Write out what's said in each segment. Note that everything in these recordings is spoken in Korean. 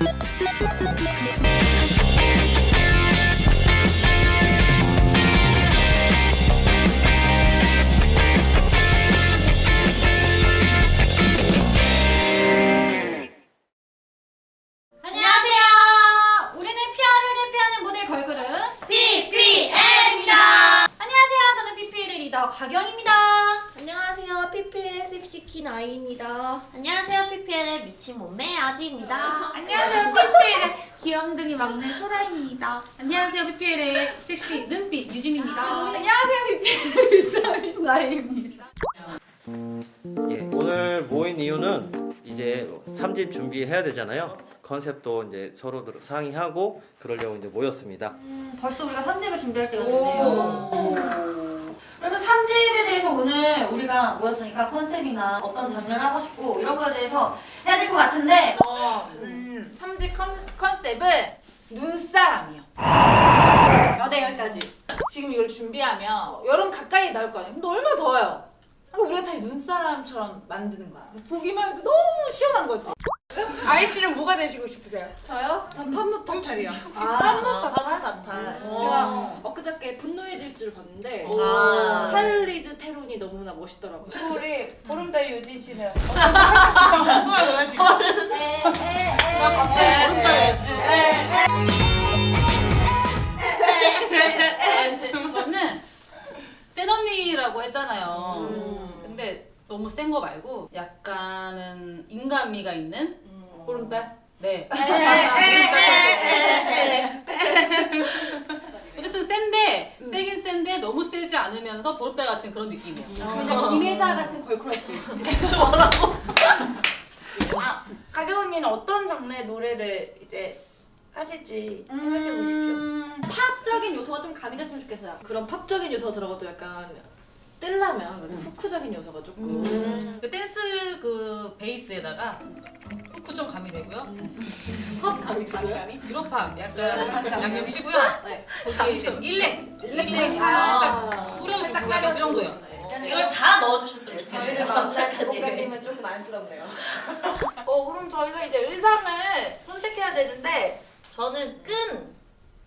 안 아이입니다. 안녕하세요. PPL의 미친 몸매 아지입니다. 안녕하세요. PPL의 귀염둥이 막내 소라입니다. 안녕하세요. PPL의 섹시 눈빛 유진입니다. 안녕하세요. PPL의 나입니다. 예, 오늘 모인 이유는 이제 3집 준비해야 되잖아요. 컨셉도 이제 서로 상의하고 그러려고 이제 모였습니다. 벌써 우리가 3집을 준비할 때가 됐네요. 그러면 3집에 대해서 오늘 우리가 모였으니까 컨셉이나 어떤 장르를 하고 싶고 이런 거에 대해서 해야 될 것 같은데 어, 음, 3집 컨, 컨셉은 눈사람이요. 어, 네, 여기까지. 지금 이걸 준비하면 여름 가까이 나올 거 아니에요. 근데 얼마나 더워요. 그러니까 우리가 다 눈사람처럼 만드는 거야. 보기만 해도 너무 시원한 거지. 아이씨는 뭐가 되시고 싶으세요? 저요? 전 판무파탈이요. 아, 파란탄탈. 제가 엊그저께 분노의 질주를 봤는데 아. 찰리즈 테 론이 너무나 멋있더라고요. 우리 보름달 유진 씨는 뭐야 지금? 나 갑자기 보름달 아니, 제- 저는 센 언니라고 했잖아요. 음. 근데 너무 센 거 말고 약간은 인간미가 있는 보름달? 네. 세긴 센데 너무 세지 않으면서 보름달 같은 그런 느낌이에요. 그냥 김혜자 같은 걸크러쉬. 아, 가경 언니는 어떤 장르의 노래를 이제 하실지 생각해 보십시오. 음, 팝적인 요소가 좀 가미됐으면 좋겠어요. 그런 팝적인 요소가 들어가도 약간 뜰라면 후크적인 요소가 조금 그 댄스 그 베이스에다가 후크 좀 가미되고요. 팝 감이 들어요? 유로팝 약간 양념시고요. 네. 거기에 이제 일렉 일렉 아. 살짝 뿌려주고 약간 그 정도요. 이걸 다 넣어주셨으면 저희를 좋겠어요. 것같으면 조금 안쓰럽네요. 어, 그럼 저희가 이제 의상을 선택해야 되는데 저는 끈.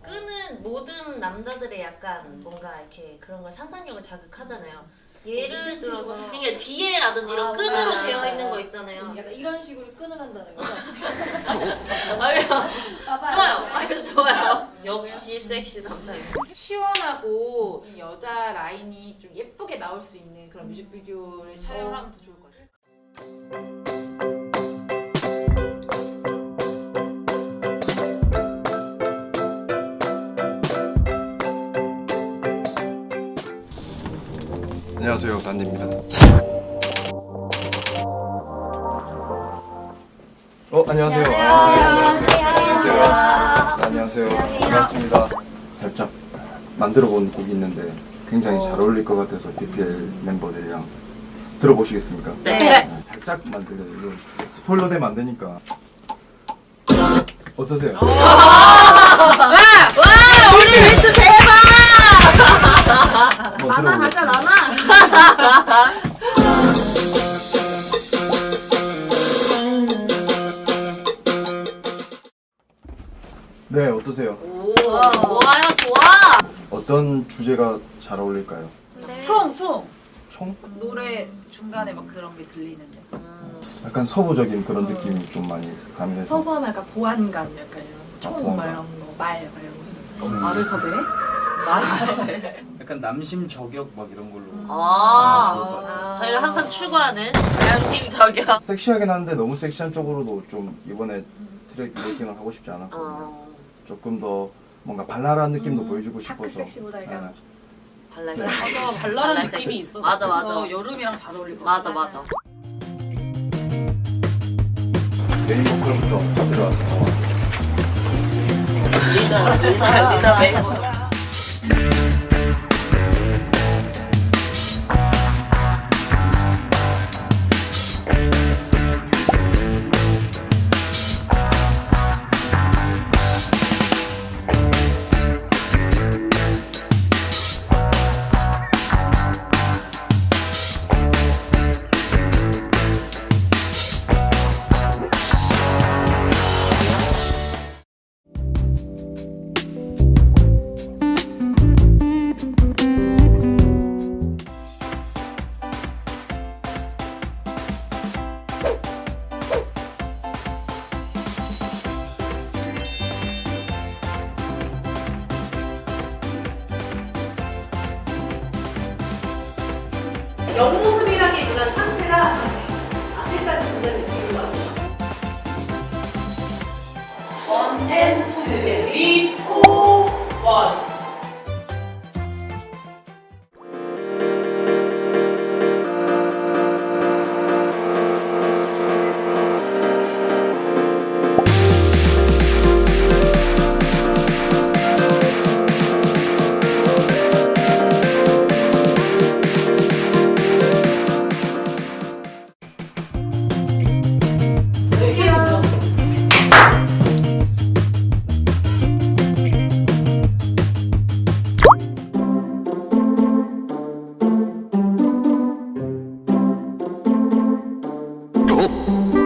끈은 모든 남자들의 약간 뭔가 이렇게 그런 걸 상상력을 자극하잖아요. 예를 들어서 이게 뒤에라든지 이런 아, 끈으로 맞아, 되어 맞아. 있는 거 있잖아요. 약간 이런 식으로 끈을 한다는 거죠? 아유, 좋아요. 아유, 좋아요. 역시 섹시 남자입니다. 시원하고 여자 라인이 좀 예쁘게 나올 수 있는 그런 뮤직비디오를 촬영을 하면 더 좋을 것 같아요. 안녕하세요, 단디입니다. 어, 안녕하세요. 안녕하세요. 안녕하세요. 반갑습니다. 살짝 만들어 본 곡이 있는데 굉장히 잘 어울릴 것 같아서 BPL 멤버들이랑 들어보시겠습니까? 네. 살짝 만들어요. 이거 스포일러 안 되니까. 어떠세요? 와, 우리 멘트 대 박! 마마 가자, 마마! 네, 어떠세요? 오, 좋아요, 좋아. 어떤 주제가 잘 어울릴까요? 총! 총! 총? 노래 중간에 막 그런 게 들리는데 약간 서부적인 그런 느낌이 좀 많이 가미돼서 서부하면 약간 보안감 약간 이런 아, 총 보안감. 막 이런 거말 막 이런 거 어, 말을 섭외? 약간 남심 저격 막 이런 걸로 아, 좋을 것 같아요. 저희가 항상 추구하는 양심 저격. 섹시하긴 한데 너무 섹시한 쪽으로도 좀 이번에 트랙 메이킹을 하고 싶지 않았거든요. 어, 조금 더 뭔가 발랄한 느낌도 음, 보여주고 싶어서 섹시보다 약간 네. 발랄 네. 맞아, 발랄한 발랄 느낌이 섹시. 있어. 맞아, 맞아. 그래서 여름이랑 잘 어울릴 것 맞아. 맞아. 메인 보컬부터 들어와서 리더, 리더, 리더 멤버. 옆모 습이 원, 앤, 쓰리, Oh.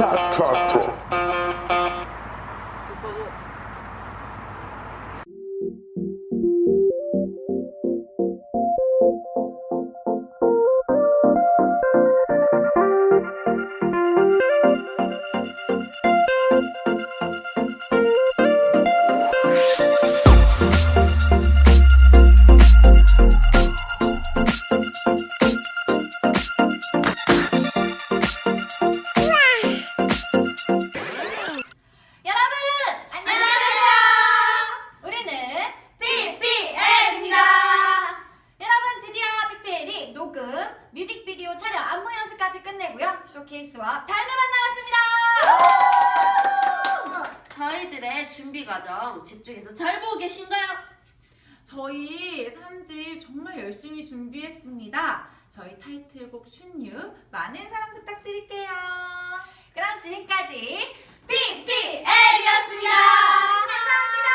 Talk, talk, talk. 저희 3집 정말 열심히 준비했습니다. 저희 타이틀곡 춘유 많은 사랑 부탁드릴게요. 그럼 지금까지 BPL이었습니다. 쇼케이스